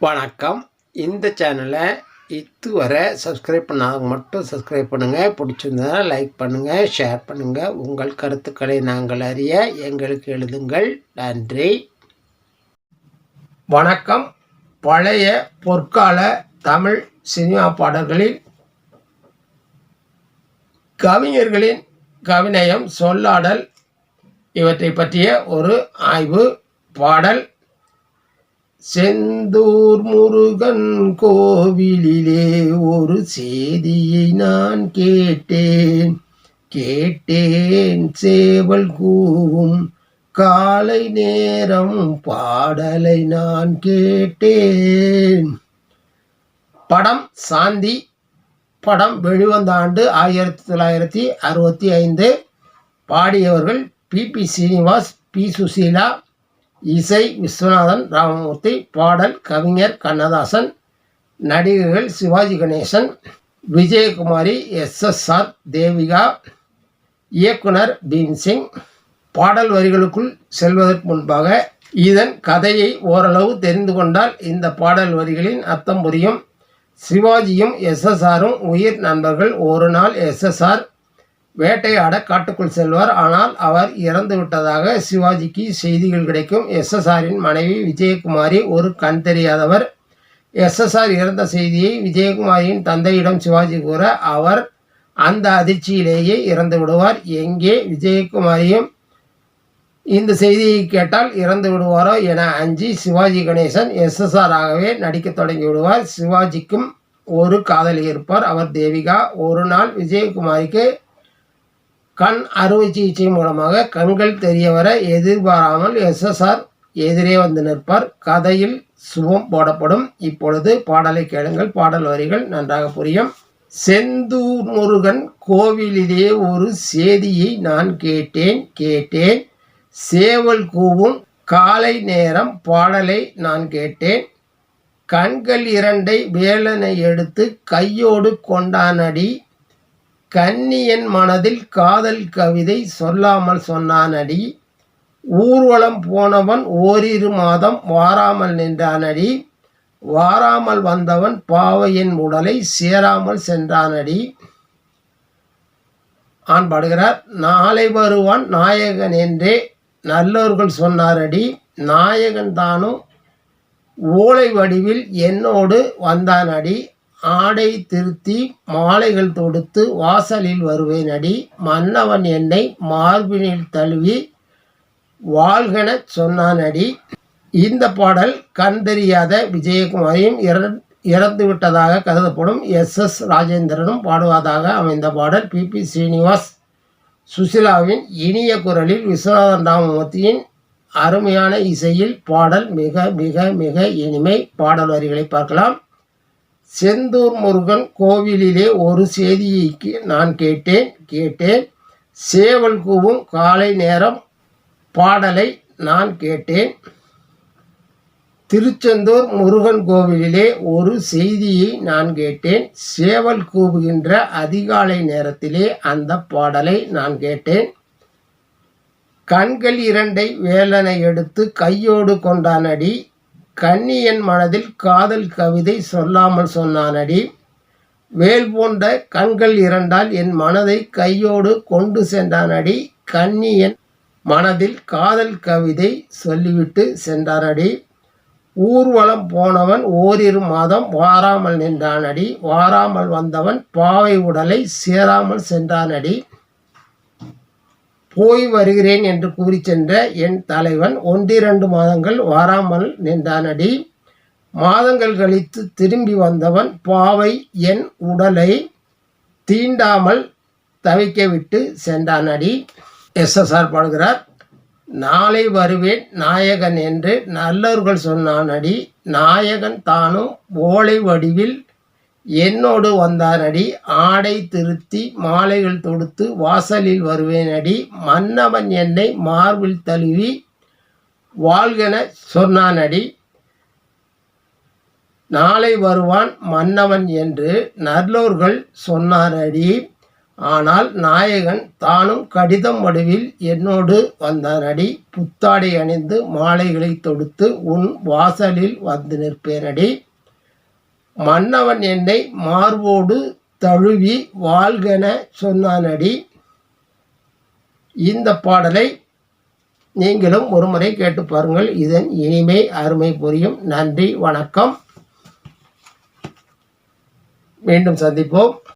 வணக்கம். இந்த சேனலை இதுவரை சப்ஸ்கிரைப் பண்ணாதவங்க மட்டும் சப்ஸ்கிரைப் பண்ணுங்கள் பிடிச்சிருந்தா லைக் பண்ணுங்கள் ஷேர் பண்ணுங்கள் உங்கள் கருத்துக்களை நாங்கள் அறிய எங்களுக்கு எழுதுங்கள். நன்றி. வணக்கம். பழைய பொற்கால தமிழ் சினிமா பாடல்களில் கவிஞர்களின் கவிநயம் சொல்லாடல் இவற்றை பற்றிய ஒரு ஆய்வு பாடல் செந்தூர் முருகன் கோவிலிலே ஒரு செய்தியை நான் கேட்டேன். கேட்டேன் சேவல் கூவும் காலை நேரம் பாடலை நான் கேட்டேன். படம் சாந்தி படம் வெளிவந்த ஆண்டு ஆயிரத்தி தொள்ளாயிரத்தி அறுபத்தி ஐந்து. பாடியவர்கள் P B Srinivas P Susheela இசை விஸ்வநாதன் ராமமூர்த்தி பாடல் கவிஞர் கண்ணதாசன் நடிகர்கள் Sivaji Ganesan Vijayakumari S S R Devika இயக்குனர் பீம்சிங். பாடல் வரிகளுக்குள் செல்வதற்கு முன்பாக இதன் கதையை ஓரளவு தெரிந்து கொண்டால் இந்த பாடல் வரிகளின் அர்த்தம் புரியும். சிவாஜியும் எஸ்எஸ்ஆரும் உயிர் நண்பர்கள். ஒரு நாள் எஸ்எஸ்ஆர் வேட்டையாட காட்டுக்குள் செல்வார். ஆனால் அவர் இறந்து விட்டதாக சிவாஜிக்கு செய்திகள் கிடைக்கும். எஸ்எஸ்ஆரின் மனைவி விஜயகுமாரி ஒரு கண் தெரியாதவர். எஸ்எஸ்ஆர் இறந்த செய்தியை விஜயகுமாரியின் தந்தையிடம் சிவாஜி கூற அவர் அந்த அதிர்ச்சியிலேயே இறந்து விடுவார். எங்கே விஜயகுமாரியும் இந்த செய்தியை கேட்டால் இறந்து விடுவாரோ என அஞ்சி சிவாஜி கணேசன் எஸ்எஸ்ஆர் ஆகவே நடிக்க தொடங்கி விடுவார். சிவாஜிக்கும் ஒரு காதலி இருப்பார் அவர் தேவிகா ஒரு நாள் விஜயகுமாரிக்கு கண் அறுவை சிகிச்சை மூலமாக கண்கள் தெரிய வர எதிர்பாராமல் எஸ்எஸ்ஆர் எதிரே வந்து நிற்பார். கதையில் சுபம் போடப்படும். இப்பொழுது பாடலை கேளுங்கள். பாடல் வரிகள் நன்றாக புரியும். செந்தூர் முருகன் கோவிலிலே ஒரு சேதியை நான் கேட்டேன் கேட்டேன். சேவல் கூவும் காலை நேரம் பாடலை நான் கேட்டேன். கண்கள் இரண்டை வேலனை எடுத்து கையோடு கொண்டானடி கன்னியன் மனதில் காதல் கவிதை சொல்லாமல் சொன்னானடி. ஊர்வலம் போனவன் ஓரிரு மாதம் வாராமல் நின்றானடி. வாராமல் வந்தவன் பாவையின் உடலை சேராமல் சென்றானடி. ஆண் பாடுகிறார் நாளை வருவான் நாயகன் என்றே நல்லோர்கள் சொன்னாரடி. நாயகன் தானும் ஓலை வடிவில் என்னோடு வந்தானடி. ஆடை திருத்தி மாலைகள் தொடுத்து வாசலில் வருவேன் அடி. மன்னவன் என்னை மார்பினில் தழுவி வாழ்கெனச் அடி. இந்த பாடல் கண் தெரியாத விஜயகுமாரியும் இற- இறந்து விட்டதாக கருதப்படும் எஸ் எஸ் ராஜேந்திரனும் பாடுவதாக அமைந்த பாடல் பி. பி. ஸ்ரீனிவாஸ் சுசிலாவின் இனிய குரலில் விஸ்வநாதன் ராமமூர்த்தியின் அருமையான இசையில் பாடல் மிக மிக மிக இனிமை. பாடல் வரிகளை பார்க்கலாம். செந்தூர் முருகன் கோவிலிலே ஒரு செய்திக்கு நான் கேட்டேன் கேட்டேன். சேவல் கூவும் காலை நேரம் பாடலை நான் கேட்டேன். திருச்செந்தூர் முருகன் கோவிலிலே ஒரு செய்தியை நான் கேட்டேன். சேவல் கூவுகின்ற அதிகாலை நேரத்திலே அந்த பாடலை நான் கேட்டேன். கண்கள் இரண்டை வேலனை எடுத்து கையோடு கொண்டானடி கன்னியன் மனதில் காதல் கவிதை சொல்லாமல் சொன்னானடி. வேல் போன்ற கண்கள் இரண்டால் என் மனதை கையோடு கொண்டு சென்றானடி. கன்னியன் மனதில் காதல் கவிதை சொல்லிவிட்டு சென்றானடி. ஊர்வலம் போனவன் ஓரிரு மாதம் வாராமல் நின்றானடி. வாராமல் வந்தவன் பாவை உடலை சேராமல் சென்றானடி. போய் வருகிறேன் என்று கூறி சென்ற என் தலைவன் ஒன்றிரண்டு மாதங்கள் வாராமல் நின்றானடி. மாதங்கள் கழித்து திரும்பி வந்தவன் பாவை என் உடலை தீண்டாமல் தவிக்க விட்டு சென்றானடி. எஸ்எஸ்ஆர் பாடுகிறார் நாளை வருவேன் நாயகன் என்று நல்லவர்கள் சொன்னானடி. நாயகன் தானும் ஓலை வடிவில் என்னோடு வந்தாரடி. ஆடை திருத்தி மாலைகள் தொடுத்து வாசலில் வருவேனடி. மன்னவன் என்னை மார்பில் தழுவி வாழ்கென சொன்னானடி. நாளை வருவான் மன்னவன் என்று நல்லோர்கள் சொன்னாரடி. ஆனால் நாயகன் தானும் கடிதம் வடிவில் என்னோடு வந்தானடி புத்தாடை அணிந்து மாலைகளை தொடுத்து உன் வாசலில் வந்து நிற்பேனடி. மன்னவன் என்னை மார்போடு தழுவி வாழ்கென சொன்னானடி. இந்த பாடலை நீங்களும் ஒரு முறை கேட்டு பாருங்கள். இதன் இனிமை அருமை புரியும். நன்றி வணக்கம். மீண்டும் சந்திப்போம்.